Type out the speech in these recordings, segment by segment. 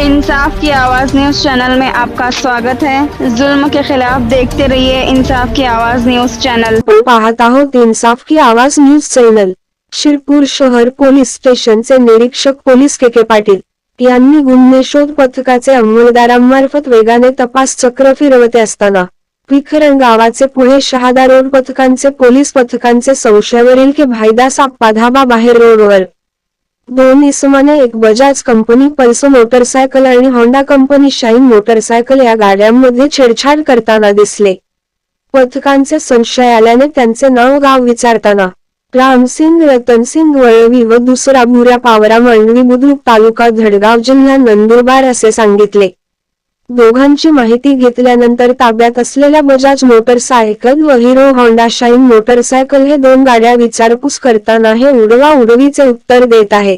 इंसाफ की आवाज news channel में आपका स्वागत है। जुल्म के खिलाफ देखते रहिए इंसाफ की आवाज न्यूज चैनल। पाहत आहोत इंसाफ की आवाज न्यूज चॅनल। शिरपूर शहर पोलीस स्टेशनचे निरीक्षक पोलीस के के पाटील यांनी गुन्हे शोध पथकाचे अंमलदारांमार्फत वेगाने तपास चक्र फिरवते असताना विखरण गावाचे पुढे शहादा रोड पथकांचे पोलीस पथकांचे संशयावरील के भाईदा साप्पा धाबा बाहेर रोडवर दोन इसमाने एक बजाज कंपनी पल्सो मोटरसायकल आणि होंडा कंपनी शाईन मोटरसायकल या गाड्यांमध्ये छेडछाड करताना दिसले. पथकांचे संशय आल्याने त्यांचे नाव गाव विचारताना रामसिंग रतनसिंग वळवी व दुसरा भुऱ्या पावरा मांडवी बुद्रुक तालुका धडगाव जिल्हा नंदुरबार असे सांगितले. दोघांची माहिती घेतल्यानंतर ताब्यात असलेल्या बजाज मोटरसायकल व हिरो होंडा शाईन मोटरसायकल हे दोन गाड्या विचारपूस करताना हे उडवा उडवीचे उत्तर देत आहे.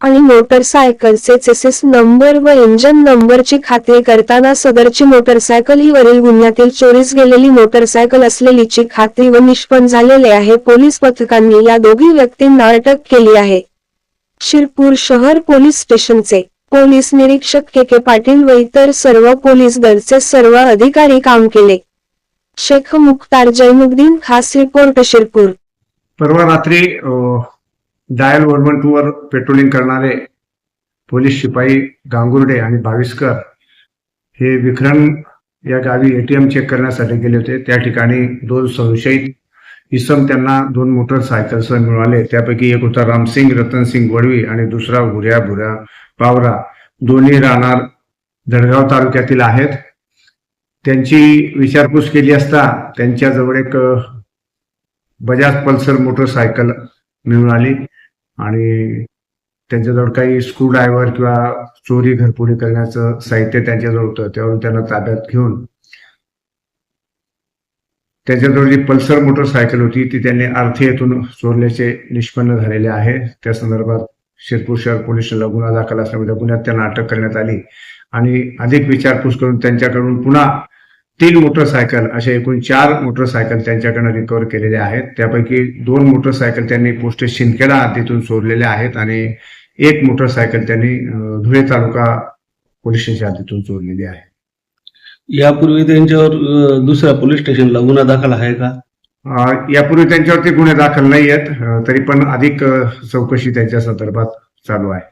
आणि मोटरसायकलचे चेसेस नंबर व इंजन नंबरची खात्री करताना सदरची मोटरसायकल ही वरील गुन्ह्यातील चोरीस गेलेली मोटरसायकल असलेलीची खात्री व निष्पन्न झालेले आहे पोलीस पथकांनी या दोघी व्यक्तींना अटक केली आहे. शिरपूर शहर पोलीस स्टेशनचे पोलीस निरीक्षक के के पाटील व इतर सर्व पोलीस दलचे सर्व अधिकारी काम केले. शेख मुख्तार जैनुद्दीन खास रिपोर्ट शिरपूर. परवा रात्री डायल वन वन टू वर पेट्रोलिंग करणारे पोलीस शिपाई गांगुर्डे आणि भाविस्कर हे विक्रम या गावी एटीएम चेक करण्यासाठी गेले होते. त्या ठिकाणी दोन संशयित इसम त्यांना दोन मोटरसायकल्स मिळाले. त्यापैकी एक होता रामसिंग रतनसिंग वडवी आणि दुसरा भुऱ्या भुऱ्या पावरा दोन्ही राहणार दडगाव तालुक्यातील आहेत. त्यांची विचारपूस केली असता त्यांच्याजवळ एक बजाज पल्सर मोटरसायकल मिळून आली आणि त्यांच्याजवळ काही स्क्रूड्रायव्हर किंवा चोरी घरपुरी करण्याचं साहित्य त्यांच्याजवळ होतं. त्यावरून त्यांना ताब्यात घेऊन त्यांच्याजवळ जी पल्सर मोटरसायकल होती ती त्यांनी आर्थी येथून चोरल्याचे निष्पन्न झालेले आहे. त्या संदर्भात शिरपूर शहर पोलीस गुन्हा दाखल असल्यामुळे गुन्ह्यात त्यांना अटक करण्यात आली. आणि अधिक विचारपूस करून त्यांच्याकडून पुन्हा तीन मोटरसायकल असे एकूण चार मोटरसायकल त्यांच्याकडनं रिकव्हर केलेले आहेत. त्यापैकी दोन मोटरसायकल त्यांनी पोस्ट शिंदखेडा हद्दीतून चोरलेल्या आहेत आणि एक मोटरसायकल त्यांनी धुळे तालुका पोलीस स्टेशन हद्दीतून चोरलेली आहे. यापूर्वी त्यांच्यावर दुसऱ्या पोलीस स्टेशनला गुन्हा दाखल आहे का? यापूर्वी त्यांच्यावरती गुन्हे दाखल नाही आहेत तरी पण अधिक चौकशी त्यांच्या संदर्भात चालू आहे.